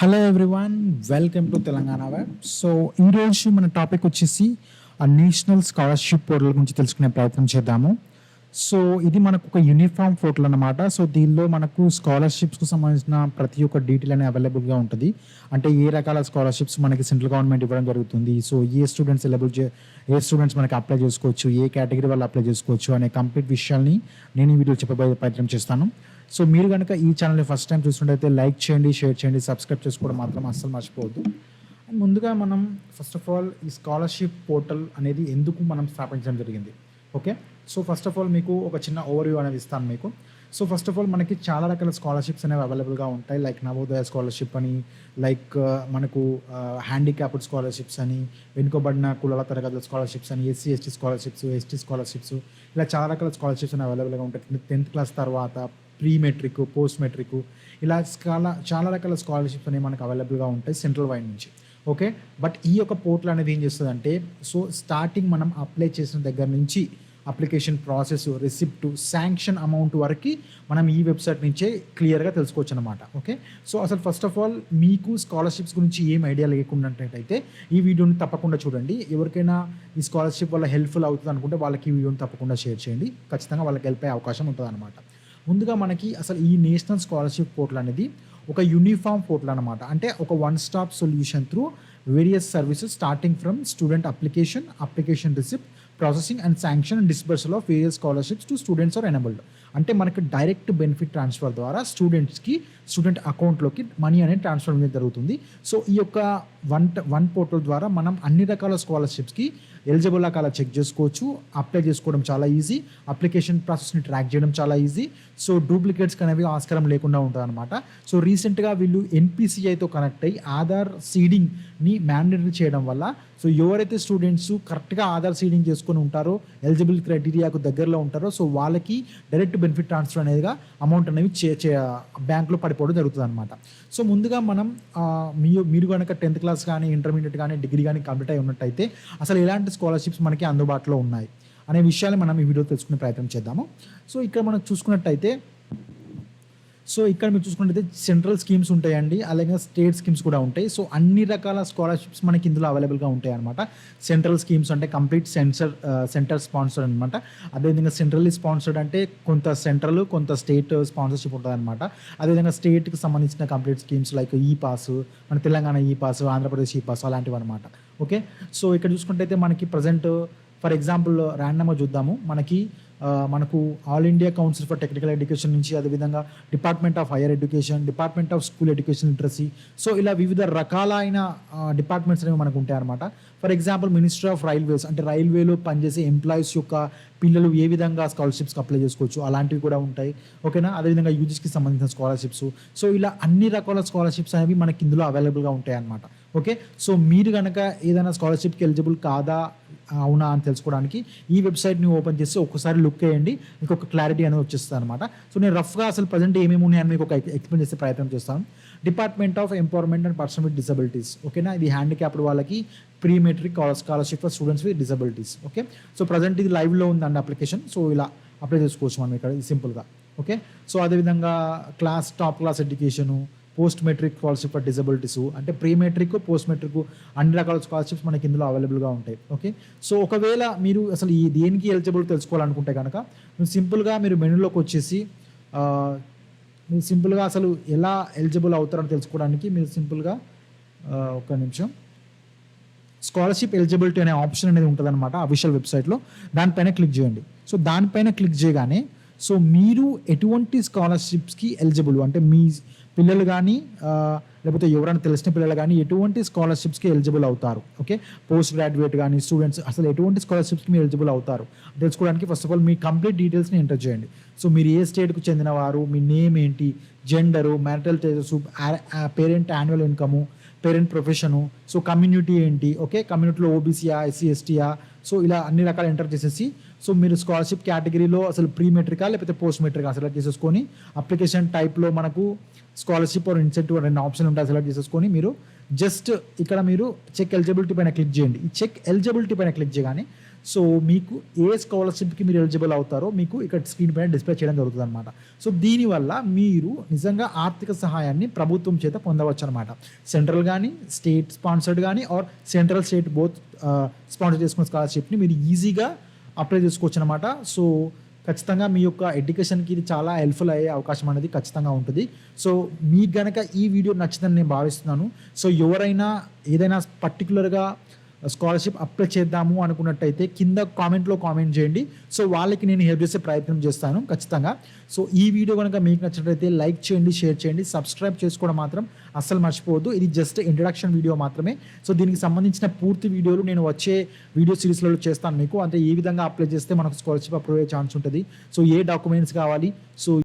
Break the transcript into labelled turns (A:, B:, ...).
A: hello everyone welcome to Telangana web so ఈరోజు మన topic వచ్చేసి నేషనల్ స్కాలర్షిప్ పోర్టల్ గురించి తెలుసుకునే ప్రయత్నం చేద్దాము సో ఇది మనకు ఒక యూనిఫామ్ పోర్టల్ అనమాట సో దీనిలో మనకు స్కాలర్షిప్స్కు సంబంధించిన ప్రతి ఒక్క డీటెయిల్ అనేది అవైలబుల్గా ఉంటుంది అంటే ఏ రకాల స్కాలర్షిప్స్ మనకి సెంట్రల్ గవర్నమెంట్ ఇవ్వడం జరుగుతుంది సో ఏ స్టూడెంట్స్ ఎలబుల్ చే ఏ స్టూడెంట్స్ మనకి అప్లై చేసుకోవచ్చు ఏ కేటగిరీ వాళ్ళు అప్లై చేసుకోవచ్చు అనే కంప్లీట్ విషయాల్ని నేను ఈ వీడియో చెప్పబోయే ప్రయత్నం చేస్తాను సో మీరు కనుక ఈ ఛానల్ని ఫస్ట్ టైం చూస్తుంటే లైక్ చేయండి షేర్ చేయండి సబ్స్క్రైబ్ చేసుకోవడం మాత్రం అస్సలు మర్చిపోవద్దు ముందుగా మనం ఫస్ట్ ఆఫ్ ఆల్ ఈ స్కాలర్షిప్ పోర్టల్ అనేది ఎందుకు మనం స్థాపించడం జరిగింది okay so first of all మీకు ఒక చిన్న వ్యూ అనేది ఇస్తాను మీకు సో ఫస్ట్ ఆఫ్ ఆల్ మనకి చాలా రకాల స్కాలర్షిప్స్ అనేవి అవైలబుల్గా ఉంటాయి లైక్ నవోదయ స్కాలర్షిప్ అని లైక్ uh, మనకు హ్యాండిక్యాప్డ్ uh, స్కాలర్షిప్స్ అని వెనుకబడిన కులాల తరగతుల స్కాలర్షిప్స్ అని SC ST scholarships ST scholarships ఇలా చాలా రకాల స్కాలర్షిప్స్ అనేవి అవైలబుల్గా ఉంటాయి టెన్త్ క్లాస్ తర్వాత ప్రీ మెట్రిక్ పోస్ట్ మెట్రిక్ ఇలా చాలా చాలా రకాల స్కాలర్షిప్స్ అనేవి మనకు అవైలబుల్గా ఉంటాయి సెంట్రల్ వైడ్ నుంచి ఓకే బట్ ఈ యొక్క పోర్టల్ అనేది ఏం చేస్తుందంటే సో స్టార్టింగ్ మనం అప్లై చేసిన దగ్గర నుంచి application process receipt sanction amount వరకు మనం ఈ వెబ్సైట్ నుంచే క్లియర్గా తెలుసుకోవచ్చు అనమాట ఓకే సో అసలు ఫస్ట్ ఆఫ్ ఆల్ మీకు స్కాలర్షిప్స్ గురించి ఏం ఐడియా అయితే ఈ వీడియోని తప్పకుండా చూడండి ఎవరికైనా ఈ స్కాలర్షిప్ వల్ల హెల్ప్ఫుల్ అవుతుంది అనుకుంటే వాళ్ళకి ఈ వీడియోని తప్పకుండా షేర్ చేయండి ఖచ్చితంగా వాళ్ళకి హెల్ప్ అయ్యే అవకాశం ఉంటుంది అనమాట ముందుగా మనకి అసలు ఈ నేషనల్ స్కాలర్షిప్ పోర్టల్ అనేది ఒక యూనిఫామ్ పోర్టల్ అనమాట అంటే ఒక one stop solution through various services starting from student application application receipt processing and sanction and disbursal of various scholarships to students are enabled అంటే మనకి డైరెక్ట్ బెనిఫిట్ ట్రాన్స్ఫర్ ద్వారా స్టూడెంట్స్కి student అకౌంట్లోకి మనీ అనేది transfer అనేది జరుగుతుంది సో ఈ యొక్క వన్ వన్ పోర్టల్ ద్వారా మనం అన్ని రకాల స్కాలర్షిప్స్కి ఎలిజిబుల్ అలా చెక్ చేసుకోవచ్చు అప్లై చేసుకోవడం చాలా ఈజీ అప్లికేషన్ ప్రాసెస్ని ట్రాక్ చేయడం చాలా ఈజీ సో డూప్లికేట్స్కి అనేవి ఆస్కారం లేకుండా ఉంటుంది అనమాట సో రీసెంట్గా వీళ్ళు ఎన్పిసిఐతో కనెక్ట్ అయ్యి ఆధార్ సీడింగ్ని మ్యాండేటరీ చేయడం వల్ల సో ఎవరైతే స్టూడెంట్స్ కరెక్ట్గా ఆధార్ సీడింగ్ చేసుకొని ఉంటారో ఎలిజిబుల్ క్రైటీరియాకు దగ్గరలో ఉంటారో సో వాళ్ళకి డైరెక్ట్ బెనిఫిట్ ట్రాన్స్ఫర్ అనేదిగా అమౌంట్ అనేవి చే బ్యాంక్లో పడిపోవడం జరుగుతుంది అనమాట సో ముందుగా మనం మీ మీరు కనుక టెన్త్ క్లాస్ కానీ ఇంటర్మీడియట్ కానీ డిగ్రీ కానీ కంప్లీట్ అయి ఉన్నట్టయితే అసలు ఎలాంటి స్కాలర్షిప్స్ మనకి అందుబాటులో ఉన్నాయి అనే విషయాలు మనం ఈ వీడియో తెలుసుకునే ప్రయత్నం చేద్దాము సో ఇక్కడ మనం చూసుకున్నట్టయితే సో ఇక్కడ మీరు చూసుకుంటే సెంట్రల్ స్కీమ్స్ ఉంటాయండి అలాగే స్టేట్ స్కీమ్స్ కూడా ఉంటాయి సో అన్ని రకాల స్కాలర్షిప్స్ మనకి ఇందులో అవైలబుల్గా ఉంటాయి అనమాట సెంట్రల్ స్కీమ్స్ అంటే కంప్లీట్ సెన్సర్ సెంటర్ స్పాన్సర్ అనమాట అదేవిధంగా సెంట్రల్లీ స్పాన్సర్డ్ అంటే కొంత సెంట్రల్ కొంత స్టేట్ స్పాన్సర్షిప్ ఉంటుంది అనమాట అదేవిధంగా స్టేట్కి సంబంధించిన కంప్లీట్ స్కీమ్స్ లైక్ ఈ పాస్ మన తెలంగాణ ఈ పాస్ ఆంధ్రప్రదేశ్ ఈ పాస్ అలాంటివి అనమాట ఓకే సో ఇక్కడ చూసుకుంటే మనకి ప్రజెంట్ ఫర్ ఎగ్జాంపుల్ ర్యాండమ్గా చూద్దాము మనకి మనకు all India council for technical education నుంచి అదేవిధంగా department of higher education department of school education literacy so ఇలా వివిధ రకాలైన డిపార్ట్మెంట్స్ అనేవి మనకు ఉంటాయన్నమాట for example ministry of railways అంటే రైల్వేలో పనిచేసే ఎంప్లాయీస్ యొక్క పిల్లలు ఏ విధంగా స్కాలర్షిప్స్కి అప్లై చేసుకోవచ్చు అలాంటివి కూడా ఉంటాయి ఓకేనా అదేవిధంగా యూజీస్కి సంబంధించిన స్కాలర్షిప్స్ సో ఇలా అన్ని రకాల స్కాలర్షిప్స్ అనేవి మనకి ఇందులో అవైలబుల్గా ఉంటాయి అన్నమాట ఓకే సో మీరు కనుక ఏదైనా స్కాలర్షిప్కి ఎలిజిబుల్ కాదా అవునా అని తెలుసుకోవడానికి ఈ వెబ్సైట్ని ఓపెన్ చేసి ఒక్కసారి లుక్ వేయండి మీకు ఒక క్లారిటీ అనేది వచ్చేస్తుంది అనమాట సో నేను రఫ్గా అసలు ప్రజెంట్ ఏమేమి ఉన్నాయని మీకు ఒక ఎక్స్ప్లెయిన్ చేసే ప్రయత్నం చేస్తాను department of empowerment and person with disabilities ఓకేనా ఇది హ్యాండిక్యాప్డ్ వాళ్ళకి pre matric scholarship for students with disabilities okay so present ఇది లైవ్లో ఉందండి అప్లికేషన్ సో ఇలా అప్లై చేసుకోవచ్చు మనం ఇక్కడ సింపుల్గా ఓకే సో అదేవిధంగా class top class education post matric scholarship for disabilities అంటే ప్రీ మెట్రిక్ పోస్ట్ మెట్రిక్ అన్ని రకాల స్కాలర్షిప్స్ మనకి ఇందులో అవైలబుల్గా ఉంటాయి ఓకే సో ఒకవేళ మీరు అసలు ఈ దేనికి ఎలిజిబుల్ తెలుసుకోవాలనుకుంటే కనుక మీరు సింపుల్గా మీరు మెనూలోకి వచ్చేసి మీరు సింపుల్గా అసలు ఎలా ఎలిజిబుల్ అవుతారని తెలుసుకోవడానికి మీరు సింపుల్గా ఒక నిమిషం స్కాలర్షిప్ ఎలిజిబిలిటీ అనే ఆప్షన్ అనేది ఉంటుందన్నమాట అఫీషియల్ వెబ్సైట్లో దానిపైన క్లిక్ చేయండి సో దానిపైన క్లిక్ చేయగానే సో మీరు ఎటువంటి స్కాలర్షిప్స్కి ఎలిజిబుల్ అంటే మీ పిల్లలు కానీ లేకపోతే ఎవరైనా తెలిసిన పిల్లలు కానీ ఎటువంటి స్కాలర్షిప్స్కి ఎలిజిబుల్ అవుతారు ఓకే పోస్ట్ గ్రాడ్యుయేట్ కానీ స్టూడెంట్స్ అసలు ఎటువంటి స్కాలర్షిప్స్కి మీరు ఎలిజిబుల్ అవుతారు తెలుసుకోవడానికి ఫస్ట్ ఆఫ్ ఆల్ మీ కంప్లీట్ డీటెయిల్స్ని ఎంటర్ చేయండి సో మీరు ఏ స్టేట్కు చెందినవారు మీ నేమ్ ఏంటి gender marital status parent annual income parent profession so community ఏంటి ఓకే కమ్యూనిటీలో ఓబీసీయా ఎస్సీ ఎస్టీయా సో ఇలా అన్ని రకాలు ఎంటర్ చేసేసి సో మీరు స్కాలర్షిప్ కేటగిరీలో అసలు ప్రీ మెట్రికా లేకపోతే పోస్ట్ మెట్రికా సెలెక్ట్ చేసేసుకొని అప్లికేషన్ టైప్లో మనకు స్కాలర్షిప్ ఆర్ ఇన్సెంటివ్ రెండు ఆప్షన్ ఉంటాయి సెలెక్ట్ చేసేసుకొని మీరు జస్ట్ ఇక్కడ మీరు చెక్ ఎలిజిబిలిటీ పైన క్లిక్ చేయండి ఈ చెక్ ఎలిజిబిలిటీ పైన క్లిక్ చేయగానే సో మీకు ఏ స్కాలర్షిప్కి మీరు ఎలిజిబుల్ అవుతారో మీకు ఇక్కడ స్క్రీన్ పైన డిస్ప్లే చేయడం జరుగుతుంది అనమాట సో దీనివల్ల మీరు నిజంగా ఆర్థిక సహాయాన్ని ప్రభుత్వం చేత పొందవచ్చు అనమాట సెంట్రల్ కానీ స్టేట్ స్పాన్సర్డ్ కానీ or central state both sponsor చేసుకున్న స్కాలర్షిప్ని మీరు ఈజీగా అప్లై చేసుకోవచ్చు అనమాట సో ఖచ్చితంగా మీ యొక్క ఎడ్యుకేషన్కి ఇది చాలా హెల్ప్ఫుల్ అయ్యే అవకాశం అనేది ఖచ్చితంగా ఉంటుంది సో మీకు గనక ఈ వీడియో నచ్చిందని నేను భావిస్తున్నాను సో ఎవరైనా ఏదైనా పర్టికులర్గా స్కాలర్షిప్ అప్లై చేద్దాము అనుకున్నట్టయితే కింద కామెంట్లో కామెంట్ చేయండి సో వాళ్ళకి నేను హెల్ప్ చేసే ప్రయత్నం చేస్తాను ఖచ్చితంగా సో ఈ వీడియో కనుక మీకు నచ్చినట్లయితే లైక్ చేయండి షేర్ చేయండి సబ్స్క్రైబ్ చేసుకోవడం మాత్రం అస్సలు మర్చిపోవద్దు ఇది జస్ట్ ఇంట్రడక్షన్ వీడియో మాత్రమే సో దీనికి సంబంధించిన పూర్తి వీడియోలు నేను వచ్చే వీడియో సిరీస్లలో చేస్తాను మీకు అంటే ఏ విధంగా అప్లై చేస్తే మనకు స్కాలర్షిప్ అప్రూవ్ అయ్యే ఛాన్స్ ఉంటుంది సో ఏ డాక్యుమెంట్స్ కావాలి సో